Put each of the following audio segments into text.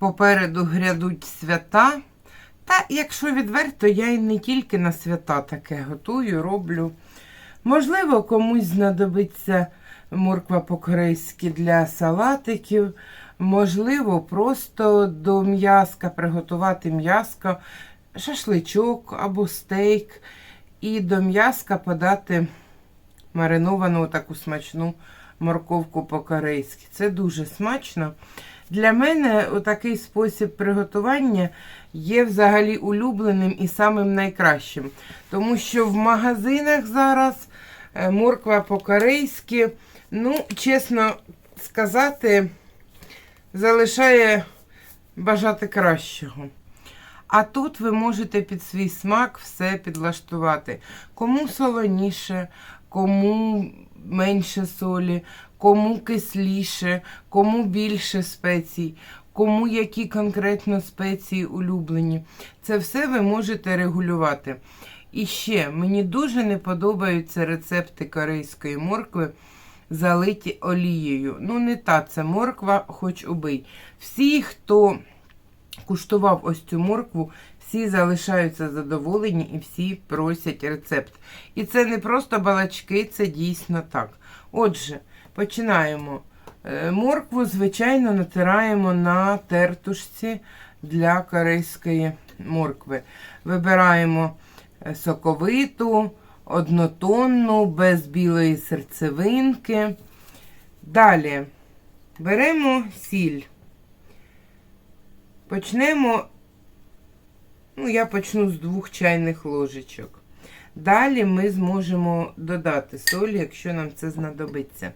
попереду грядуть свята. Та, якщо відверто, я і не тільки на свята таке готую, роблю. Можливо, комусь знадобиться морква по-корейськи для салатиків. Можливо, просто до м'яска приготувати м'яско, шашличок або стейк. І до м'яска подати мариновану таку смачну морковку по-корейськи. Це дуже смачно. Для мене такий спосіб приготування є взагалі улюбленим і самим найкращим. Тому що в магазинах зараз е, морква по-корейськи, ну, чесно сказати, залишає бажати кращого. А тут ви можете під свій смак все підлаштувати. Кому солоніше, кому менше солі, кому кисліше, кому більше спецій, кому які конкретно спеції улюблені. Це все ви можете регулювати. І ще мені дуже не подобаються рецепти корейської моркви, залиті олією. Ну, не та це морква, хоч убий. Всі, хто куштував ось цю моркву, всі залишаються задоволені і всі просять рецепт. І це не просто балачки, це дійсно так. Отже, починаємо. Е, Моркву, звичайно, натираємо на тертушці для корейської моркви. Вибираємо е, соковиту, однотонну, без білої серцевинки. Далі беремо сіль. Почнемо, ну, я почну з двох чайних ложечок. Далі ми зможемо додати солі, якщо нам це знадобиться.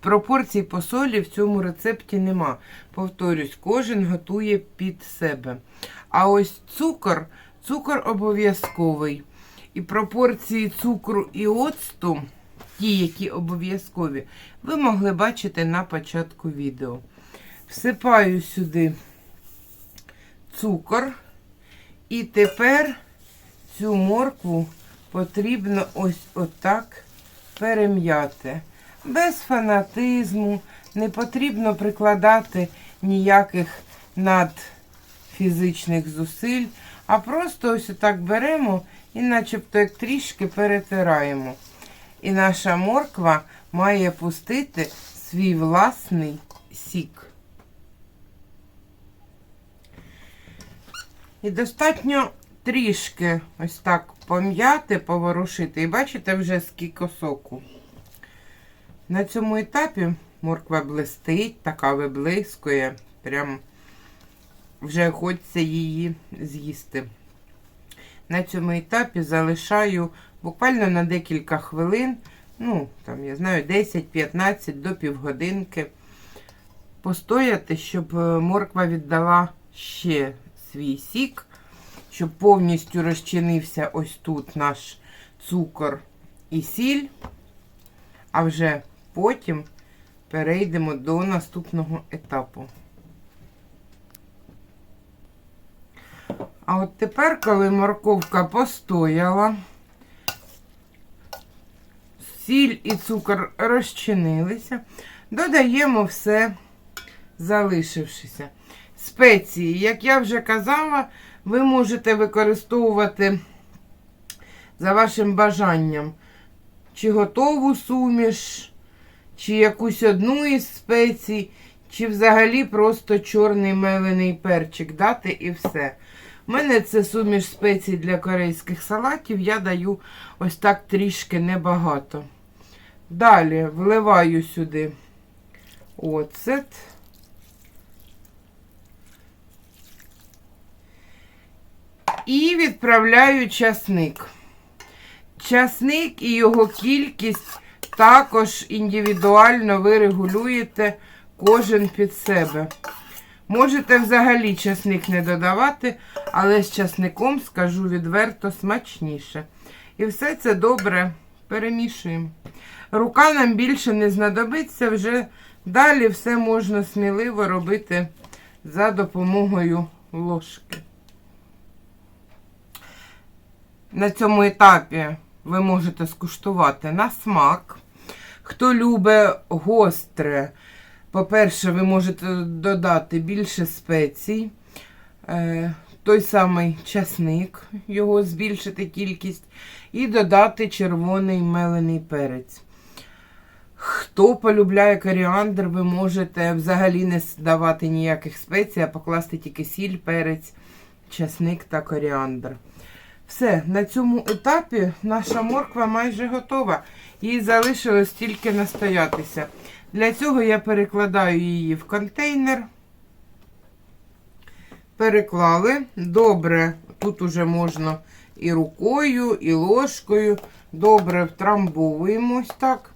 Пропорцій по солі в цьому рецепті нема. Повторюсь, кожен готує під себе. А ось цукор, цукор обов'язковий. І пропорції цукру і оцту, ті, які обов'язкові, ви могли бачити на початку відео. Всипаю сюди цукор. І тепер цю моркву потрібно ось отак перем'яти. Без фанатизму, не потрібно прикладати ніяких надфізичних зусиль, а просто ось отак беремо і начебто як трішки перетираємо. І наша морква має пустити свій власний сік. І достатньо трішки ось так пом'яти, поворушити. І бачите вже скільки соку. На цьому етапі морква блистить, така виблискує. Прям вже хочеться її з'їсти. На цьому етапі залишаю буквально на декілька хвилин, ну, там, я знаю, 10-15 до півгодинки постояти, щоб е, морква віддала ще свій сік, щоб повністю розчинився ось тут наш цукор і сіль, а вже потім перейдемо до наступного етапу. А от тепер, коли морковка постояла, сіль і цукор розчинилися, додаємо все залишившися. Спеції, як я вже казала, ви можете використовувати за вашим бажанням чи готову суміш, чи якусь одну із спецій, чи взагалі просто чорний мелений перчик дати і все. У мене це суміш спецій для корейських салатів, я даю ось так трішки небагато. Далі вливаю сюди оцет. І відправляю часник. Часник і його кількість також індивідуально ви регулюєте кожен під себе. Можете взагалі часник не додавати, але з часником, скажу відверто, смачніше. І все це добре перемішуємо. Рука нам більше не знадобиться, вже далі все можна сміливо робити за допомогою ложки. На цьому етапі ви можете скуштувати на смак. Хто любить гостре, По-перше, ви можете додати більше спецій. Е, той самий часник, його збільшити кількість, і додати червоний мелений перець. Хто полюбляє коріандр, ви можете взагалі не давати ніяких спецій, а покласти тільки сіль, перець, часник та коріандр. Все, на цьому етапі наша морква майже готова. Їй залишилось тільки настоятися. Для цього я перекладаю її в контейнер. Переклали. Добре, тут уже можна і рукою, і ложкою. Добре втрамбовуємо ось так,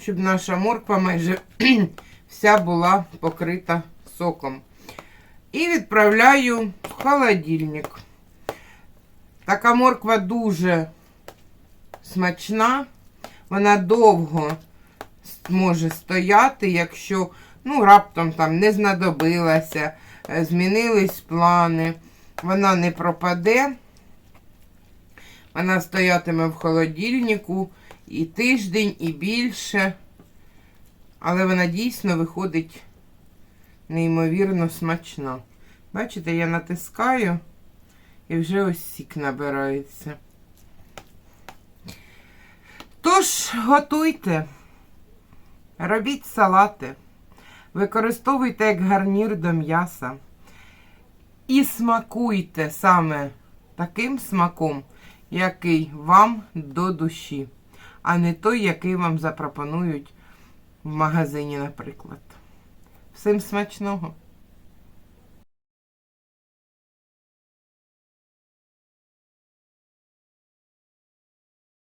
щоб наша морква майже вся була покрита соком. І відправляю в холодильник. Така морква дуже смачна. Вона довго може стояти, якщо ну, раптом там не знадобилася, е, змінились плани. Вона не пропаде. Вона стоятиме в холодильнику і тиждень, і більше. Але вона дійсно виходить неймовірно смачна. Бачите, я натискаю і вже ось сік набирається. Тож, готуйте, робіть салати, використовуйте як гарнір до м'яса. І смакуйте саме таким смаком, який вам до душі, а не той, який вам запропонують в магазині, наприклад. Всім смачного!